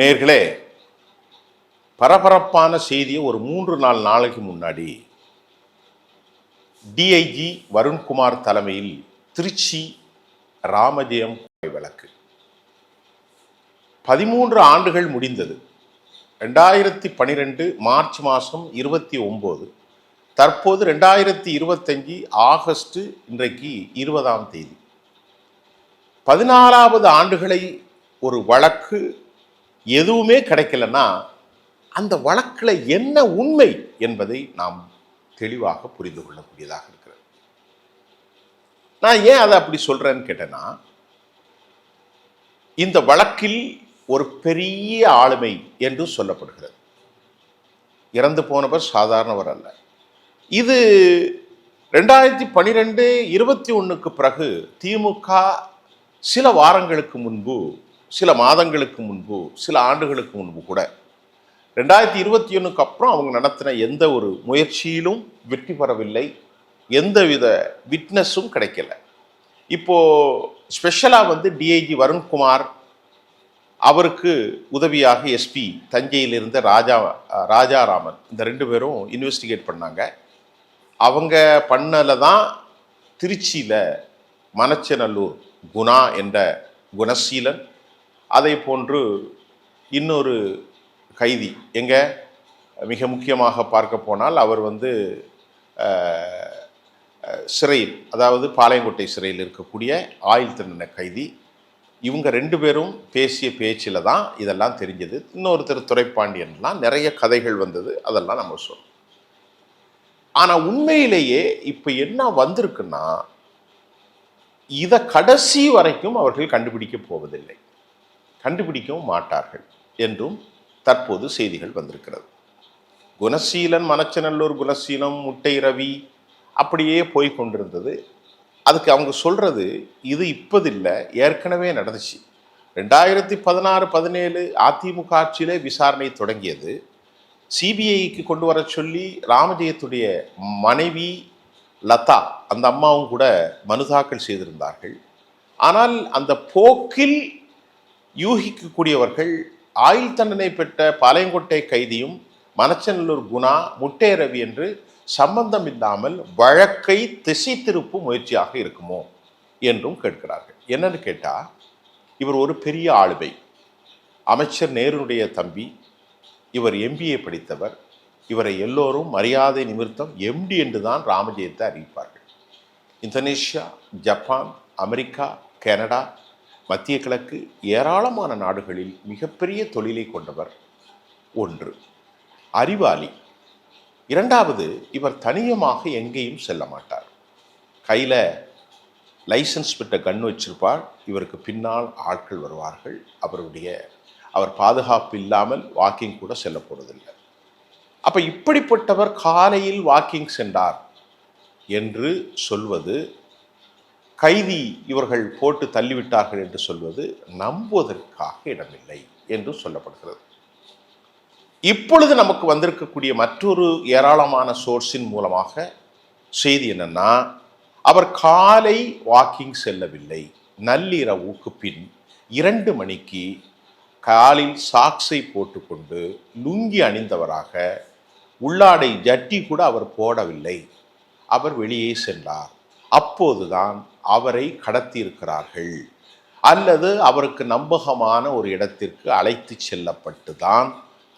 நேர்களே பரபரப்பான செய்தியை ஒரு மூன்று நாள் நாளைக்கு முன்னாடி டிஐஜி வருண்குமார் தலைமையில் திருச்சி ராமஜெயம் வழக்கு. பதிமூன்று ஆண்டுகள் முடிந்தது. ரெண்டாயிரத்தி பன்னிரெண்டு மார்ச் மாதம் இருபத்தி ஒம்பது தற்போது ரெண்டாயிரத்தி இருபத்தஞ்சி ஆகஸ்ட் இன்றைக்கு இருபதாம் தேதி. பதினாலாவது ஆண்டுகளை ஒரு வழக்கு எதுவுமே கிடைக்கலன்னா அந்த வழக்கில் என்ன உண்மை என்பதை நாம் தெளிவாக புரிந்து கொள்ளக்கூடியதாக இருக்கிறது. நான் ஏன் அதை அப்படி சொல்கிறேன்னு கேட்டேன்னா இந்த வழக்கில் ஒரு பெரிய ஆளுமை என்று சொல்லப்படுகிறது. இறந்து போனவர் சாதாரணவர் அல்ல. இது ரெண்டாயிரத்தி பன்னிரெண்டு இருபத்தி ஒன்றுக்கு பிறகு திமுக சில வாரங்களுக்கு முன்பு சில மாதங்களுக்கு முன்பு சில ஆண்டுகளுக்கு முன்பு கூட ரெண்டாயிரத்தி இருபத்தி ஒன்றுக்கு அப்புறம் அவங்க நடத்தின எந்த ஒரு முயற்சியிலும் வெற்றி பெறவில்லை. எந்தவித விட்னஸும் கிடைக்கல. இப்போ ஸ்பெஷலாக வந்து டிஐஜி வருண்குமார் அவருக்கு உதவியாக எஸ்பி தஞ்சையில் இருந்த ராஜா ராஜாராமன் இந்த ரெண்டு பேரும் இன்வெஸ்டிகேட் பண்ணாங்க. அவங்க பண்ணல தான் திருச்சியில் மணச்சநல்லூர் குணா என்ற குணசீலன் அதை போன்று இன்னொரு கைதி எங்க? மிக முக்கியமாக பார்க்க போனால் அவர் வந்து சிறையில் அதாவது பாளையங்கோட்டை சிறையில் இருக்கக்கூடிய ஆயுள் தண்டனை கைதி. இவங்க ரெண்டு பேரும் பேசிய பேச்சில் தான் இதெல்லாம் தெரிஞ்சது. இன்னொருத்தர் துறைப்பாண்டியன்லாம் நிறைய கதைகள் வந்தது. அதெல்லாம் நம்ம சொல்லணும் ஆனால் உண்மையிலேயே இப்போ என்ன வந்திருக்குன்னா இதை கடைசி வரைக்கும் அவர்கள் கண்டுபிடிக்க போவதில்லை. கண்டுபிடிக்கவும் மாட்டார்கள் என்றும் தற்போது செய்திகள் வந்திருக்கிறது. குணசீலன் மணச்சநல்லூர் குணசீலம் முட்டை ரவி அப்படியே போய் கொண்டிருந்தது. அதுக்கு அவங்க சொல்கிறது இது இப்போதில்லை ஏற்கனவே நடந்துச்சு. ரெண்டாயிரத்தி பதினாறு பதினேழு அதிமுக ஆட்சியிலே விசாரணை தொடங்கியது. சிபிஐக்கு கொண்டு வர சொல்லி ராமஜெயத்துடைய மனைவி லதா அந்த அம்மாவும் கூட மனு தாக்கல் செய்திருந்தார்கள். ஆனால் அந்த போக்கில் யூகிக்கக்கூடியவர்கள் ஆயுள் தண்டனை பெற்ற பாளையங்கோட்டை கைதியும் மணச்சநல்லூர் குணா முட்டை ரவி என்று சம்பந்தம் இல்லாமல் வழக்கை திசை திருப்பும் முயற்சியாக இருக்குமோ என்றும் கேட்கிறார்கள். என்னன்னு கேட்டால் இவர் ஒரு பெரிய ஆளுமை. அமைச்சர் நேருடைய தம்பி இவர் எம்பிஏ படித்தவர். இவரை எல்லோரும் மரியாதை நிமித்தம் எம்டி என்று தான் ராமஜெயத்தை அறிவிப்பார்கள். இந்தோனேஷியா ஜப்பான் அமெரிக்கா கனடா மத்திய கிழக்கு ஏராளமான நாடுகளில் மிகப்பெரிய தொழிலை கொண்டவர் ஒன்று. அறிவாளி. இரண்டாவது இவர் தனியமாக எங்கேயும் செல்ல மாட்டார். கையில் லைசன்ஸ் பெற்ற கன் வச்சிருப்பார். இவருக்கு பின்னால் ஆட்கள் வருவார்கள். அவருடைய அவர் பாதுகாப்பு இல்லாமல் வாக்கிங் கூட செல்ல போவதில்லை அப்போ இப்படிப்பட்டவர் காலையில் வாக்கிங் சென்றார் என்று சொல்வது கைதி இவர்கள் போட்டு தள்ளிவிட்டார்கள் என்று சொல்வது நம்புவதற்காக இடமில்லை என்று சொல்லப்படுகிறது. இப்பொழுது நமக்கு வந்திருக்கக்கூடிய மற்றொரு ஏராளமான சோர்ஸின் மூலமாக செய்தி என்னன்னா அவர் காலை வாக்கிங் செல்லவில்லை. நள்ளிரவுக்கு பின் இரண்டு மணிக்கு காலில் சாக்ஸை போட்டுக்கொண்டு லுங்கி அணிந்தவராக உள்ளாடை ஜட்டி கூட அவர் போடவில்லை. அவர் வெளியே சென்றார். அப்போதுதான் அவரை கடத்தியிருக்கிறார்கள். அல்லது அவருக்கு நம்பகமான ஒரு இடத்திற்கு அழைத்து செல்லப்பட்டு தான்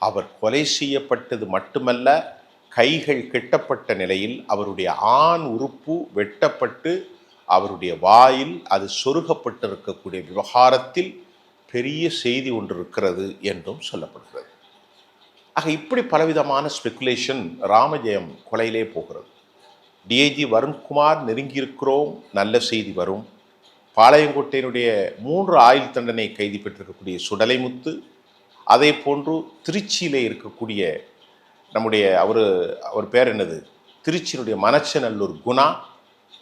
அவர் கொலை செய்யப்பட்டது மட்டுமல்ல கைகள் கெட்டப்பட்ட நிலையில் அவருடைய ஆண் உறுப்பு வெட்டப்பட்டு அவருடைய வாயில் அது சொருகப்பட்டிருக்கக்கூடிய விவகாரத்தில் பெரிய செய்தி ஒன்று இருக்கிறது என்றும் சொல்லப்படுகிறது. ஆக இப்படி பலவிதமான ஸ்பெகுலேஷன் ராமஜெயம் கொலையிலே போகிறது. டிஐஜி வருண்குமார் நெருங்கியிருக்கிறோம். நல்ல செய்தி வரும். பாளையங்கோட்டையினுடைய மூன்று ஆயுள் தண்டனை கைதி பெற்றிருக்கக்கூடிய சுடலைமுத்து அதே போன்று திருச்சியில் இருக்கக்கூடிய நம்முடைய அவர் அவர் பேர் என்னது? திருச்சியினுடைய மனச்சநல்லூர் குணா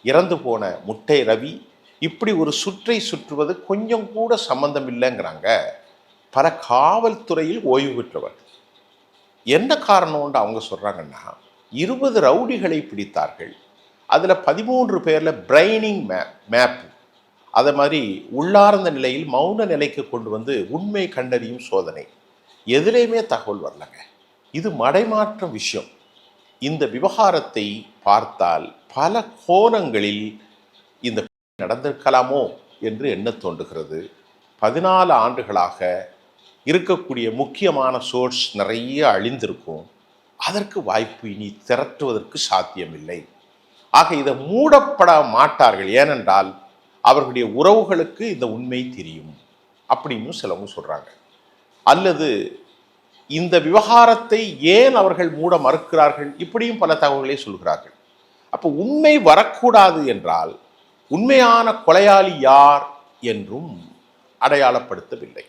இறந்து போன முட்டை ரவி இப்படி ஒரு சுற்றை சுற்றுவது கொஞ்சம் கூட சம்பந்தம் இல்லைங்கிறாங்க. பல காவல்துறையில் ஓய்வு பெற்றவர். என்ன காரணம்னு அவங்க சொல்கிறாங்கன்னா இருபது ரவுடிகளை பிடித்தார்கள். அதில் பதிமூன்று பேரில் பிரைனிங் மேப் மேப் அதை மாதிரி உள்ளார்ந்த நிலையில் மௌன நிலைக்கு கொண்டு வந்து உண்மை கண்டறியும் சோதனை. எதுலேயுமே தகவல் வரலங்க. இது மடைமாற்ற விஷயம். இந்த விவகாரத்தை பார்த்தால் பல கோணங்களில் இந்த நடந்திருக்கலாமோ என்று எண்ண தோன்றுகிறது. பதினாலு ஆண்டுகளாக இருக்கக்கூடிய முக்கியமான சோர்ஸ் நிறைய அழிந்திருக்கும். அதற்கு வாய்ப்பு இனி திரட்டுவதற்கு சாத்தியமில்லை. ஆக இதை மூடப்பட மாட்டார்கள். ஏனென்றால் அவர்களுடைய உறவுகளுக்கு இந்த உண்மை தெரியும். அப்படின்னு சிலவங்க சொல்கிறாங்க அல்லது இந்த விவகாரத்தை ஏன் அவர்கள் மூட மறுக்கிறார்கள்? இப்படியும் பல தகவல்களை சொல்கிறார்கள். அப்போ உண்மை வரக்கூடாது என்றால் உண்மையான கொலையாளி யார் என்றும் அடையாளப்படுத்தவில்லை.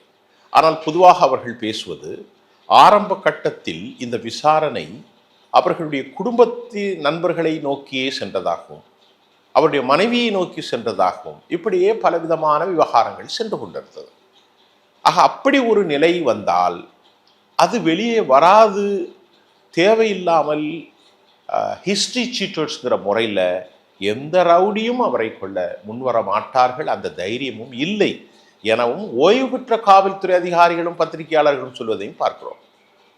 ஆனால் பொதுவாக அவர்கள் பேசுவது ஆரம்ப கட்டத்தில் இந்த விசாரணை அவர்களுடைய குடும்பத்து நண்பர்களை நோக்கியே சென்றதாகவும் அவருடைய மனைவியை நோக்கி சென்றதாகவும் இப்படியே பலவிதமான விவகாரங்கள் சென்று கொண்டிருந்தது. ஆக அப்படி ஒரு நிலை வந்தால் அது வெளியே வராது தேவையில்லாமல் ஹிஸ்ட்ரி சீட்டர்ஸ்ங்கிற முறையில் எந்த ரவுடியும் அவரை கொள்ள முன்வர மாட்டார்கள் அந்த தைரியமும் இல்லை. எனவும் ஓய்வு பெற்ற காவல்துறை அதிகாரிகளும் பத்திரிகையாளர்களும் சொல்வதையும் பார்க்கிறோம்.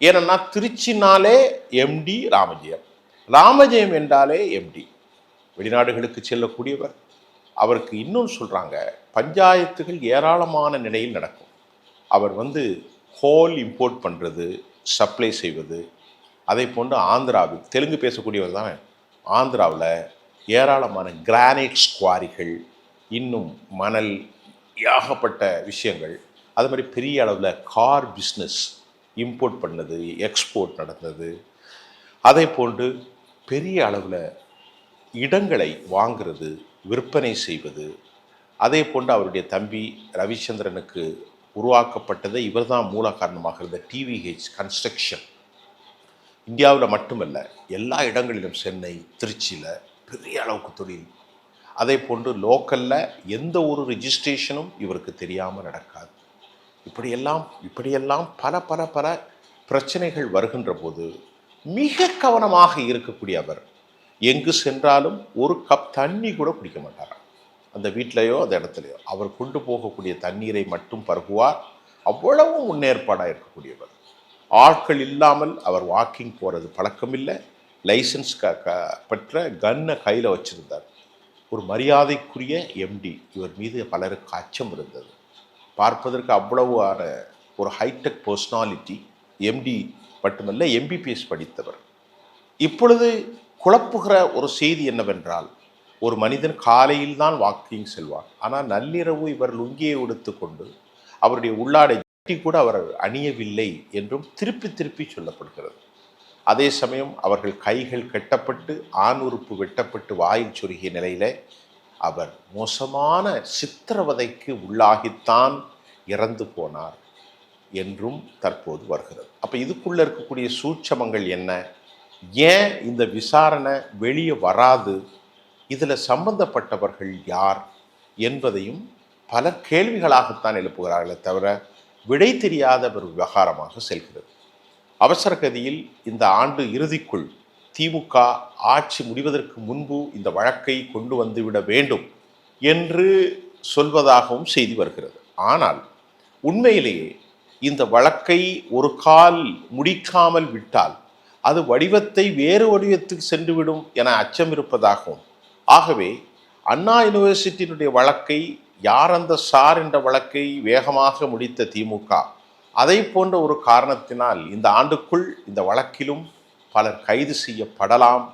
ஏனென்னா திருச்சினாலே எம்டி ராமஜெயம். ராமஜெயம் என்றாலே எம்டி வெளிநாடுகளுக்கு செல்லக்கூடியவர். அவருக்கு இன்னும் சொல்கிறாங்க பஞ்சாயத்துகள் ஏராளமான நிலையில் நடக்கும். அவர் வந்து ஹோல் இம்போர்ட் பண்ணுறது சப்ளை செய்வது அதை போன்று ஆந்திராவில் தெலுங்கு பேசக்கூடியவர் தான். ஆந்திராவில் ஏராளமான கிரானைட் குவாரிகள் இன்னும் மணல் ஏகப்பட்ட விஷயங்கள். அது மாதிரி பெரிய அளவில் கார் பிஸ்னஸ் இம்போர்ட் பண்ணது எக்ஸ்போர்ட் நடந்தது. அதே போன்று பெரிய அளவில் இடங்களை வாங்குறது விற்பனை செய்வது. அதே போன்று அவருடைய தம்பி ரவிச்சந்திரனுக்கு உருவாக்கப்பட்டதை இவர்தான் மூல காரணமாக இருந்த டிவிஹெச் கன்ஸ்ட்ரக்ஷன் இந்தியாவில் மட்டுமல்ல எல்லா இடங்களிலும் சென்னை திருச்சியில் பெரிய அளவுக்கு தொழில் அதே போன்று லோக்கலில் எந்த ஒரு ரிஜிஸ்ட்ரேஷனும் இவருக்கு தெரியாமல் நடக்காது. இப்படியெல்லாம் இப்படியெல்லாம் பல பல பல பிரச்சனைகள் வருகின்ற போது மிக கவனமாக இருக்கக்கூடிய அவர் எங்கு சென்றாலும் ஒரு கப் தண்ணி கூட குடிக்க மாட்டாராம் அந்த வீட்டிலையோ அந்த இடத்துலையோ. அவர் கொண்டு போகக்கூடிய தண்ணீரை மட்டும் பருகுவார். அவ்வளவு முன்னேற்பாடாக இருக்கக்கூடியவர். ஆட்கள் இல்லாமல் அவர் வாக்கிங் போகிறது பழக்கமில்லை. லைசன்ஸ் க க பெற்ற கன்னை கையில் வச்சுருந்தார். ஒரு மரியாதைக்குரிய எம்டி இவர் மீது பலருக்கு அச்சம் இருந்தது. பார்ப்பதற்கு அவ்வளவான ஒரு ஹைடெக் பர்சனாலிட்டி எம்டி மட்டுமல்ல எம்பிபிஎஸ் படித்தவர். இப்பொழுது குழப்புகிற ஒரு செய்தி என்னவென்றால் ஒரு மனிதன் காலையில் தான் வாக்கிங் செல்வார் ஆனால் நள்ளிரவு இவர் லுங்கியை உடுத்துக்கொண்டு அவருடைய உள்ளாடை கூட அவர் அணியவில்லை என்றும் திருப்பி திருப்பி சொல்லப்படுகிறது. அதே சமயம் அவர்கள் கைகள் கட்டப்பட்டு ஆண் உறுப்பு வெட்டப்பட்டு வாயில் சொருகிய நிலையில் அவர் மோசமான சித்திரவதைக்கு உள்ளாகித்தான் இறந்து போனார் என்றும் தற்போது வருகிறது. அப்போ இதுக்குள்ளே இருக்கக்கூடிய சூட்சமங்கள் என்ன? ஏன் இந்த விசாரணை வெளியே வராது? இதில் சம்பந்தப்பட்டவர்கள் யார்? என்பதையும் பல கேள்விகளாகத்தான் எழுப்புகிறார்களே தவிர விடை தெரியாத ஒரு விவகாரமாக செல்கிறது. அவசர கதியில் இந்த ஆண்டு இறுதிக்குள் திமுக ஆட்சி முடிவதற்கு முன்பு இந்த வழக்கை கொண்டு வந்துவிட வேண்டும் என்று சொல்வதாகவும் செய்தி வருகிறது. ஆனால் உண்மையிலேயே இந்த வழக்கை ஒரு கால் முடிக்காமல் விட்டால் அது வடிவத்தை வேறு வடிவத்துக்கு சென்றுவிடும் என அச்சம் இருப்பதாகவும் ஆகவே அண்ணா யூனிவர்சிட்டியினுடைய வழக்கை யார் அந்த சார் என்ற வழக்கை வேகமாக முடித்த திமுக அதை போன்ற ஒரு காரணத்தினால் இந்த ஆண்டுக்குள் இந்த வழக்கிலும் பலர் கைது செய்யப்படலாம்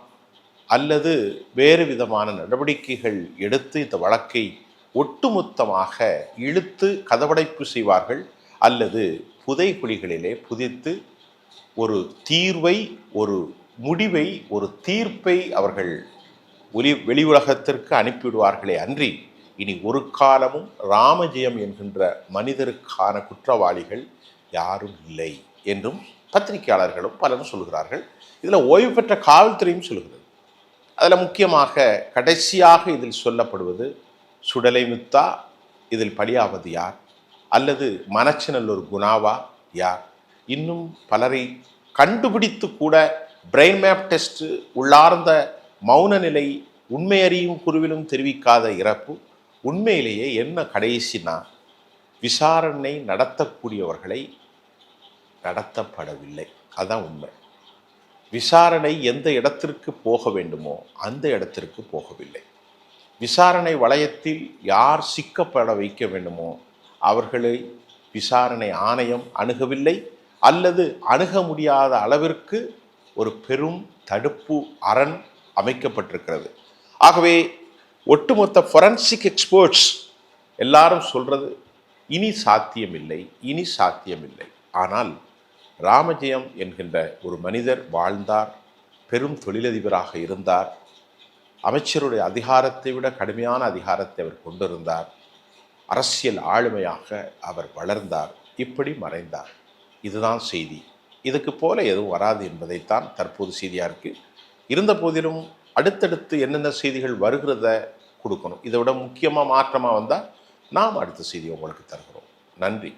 அல்லது வேறு விதமான நடவடிக்கைகள் எடுத்து இந்த வழக்கை ஒட்டுமொத்தமாக இழுத்து கதவடைப்பு செய்வார்கள் அல்லது புதைகுழிகளிலே புதித்து ஒரு தீர்வை ஒரு முடிவை ஒரு தீர்ப்பை அவர்கள் ஒலி வெளி உலகத்திற்கு அனுப்பிவிடுவார்களே அன்றி இனி ஒரு காலமும் ராமஜெயம் என்கின்ற மனிதருக்கான குற்றவாளிகள் யாரும் இல்லை என்றும் பத்திரிகையாளர்களும் பலரும் சொல்கிறார்கள் இதில் ஓய்வு பெற்ற காவல்துறையும் சொல்கிறது அதில் முக்கியமாக கடைசியாக இதில் சொல்லப்படுவது சுடலை முத்தா இதில் பலியாவது யார்? அல்லது மனச்சினல்லூர் குணாவா யார்? இன்னும் பலரை கண்டுபிடித்து கூட பிரெயின் மேப் டெஸ்ட் உள்ளார்ந்த மௌன நிலை உண்மையறியும் குருவிலும் தெரிவிக்காத இறப்பு உண்மையிலேயே என்ன கடைசினா விசாரணை நடத்தக்கூடியவர்களை நடத்தப்படவில்லை. அதான் உண்மை. விசாரணை எந்த இடத்திற்கு போக வேண்டுமோ அந்த இடத்திற்கு போகவில்லை. விசாரணை வளையத்தில் யார் சிக்கப்பட வைக்க வேண்டுமோ அவர்களை விசாரணை ஆணையம் அணுகவில்லை. அல்லது அணுக முடியாத அளவிற்கு ஒரு பெரும் தடுப்பு அரண் அமைக்கப்பட்டிருக்கிறது. ஆகவே ஒட்டுமொத்த ஃபொரன்சிக் எக்ஸ்பர்ட்ஸ் எல்லாரும் சொல்கிறது இனி சாத்தியமில்லை இனி சாத்தியமில்லை. ஆனால் ராமஜெயம் என்கின்ற ஒரு மனிதர் வாழ்ந்தார் பெரும் தொழிலதிபராக இருந்தார் அமைச்சருடைய அதிகாரத்தை விட கடுமையான அதிகாரத்தை அவர் கொண்டிருந்தார் அரசியல் ஆளுமையாக அவர் வளர்ந்தார் இப்படி மறைந்தார். இதுதான் செய்தி. இதுக்கு போல எதுவும் வராது என்பதைத்தான் தற்போது செய்தியாக இருக்குது இருந்த போதிலும் அடுத்தடுத்து என்னென்ன செய்திகள் வருகிறத கொடுக்கணும். இதை விட முக்கியமாக மாற்றமாக வந்தால் நாம் அடுத்த செய்தி உங்களுக்கு தருகிறோம். நன்றி.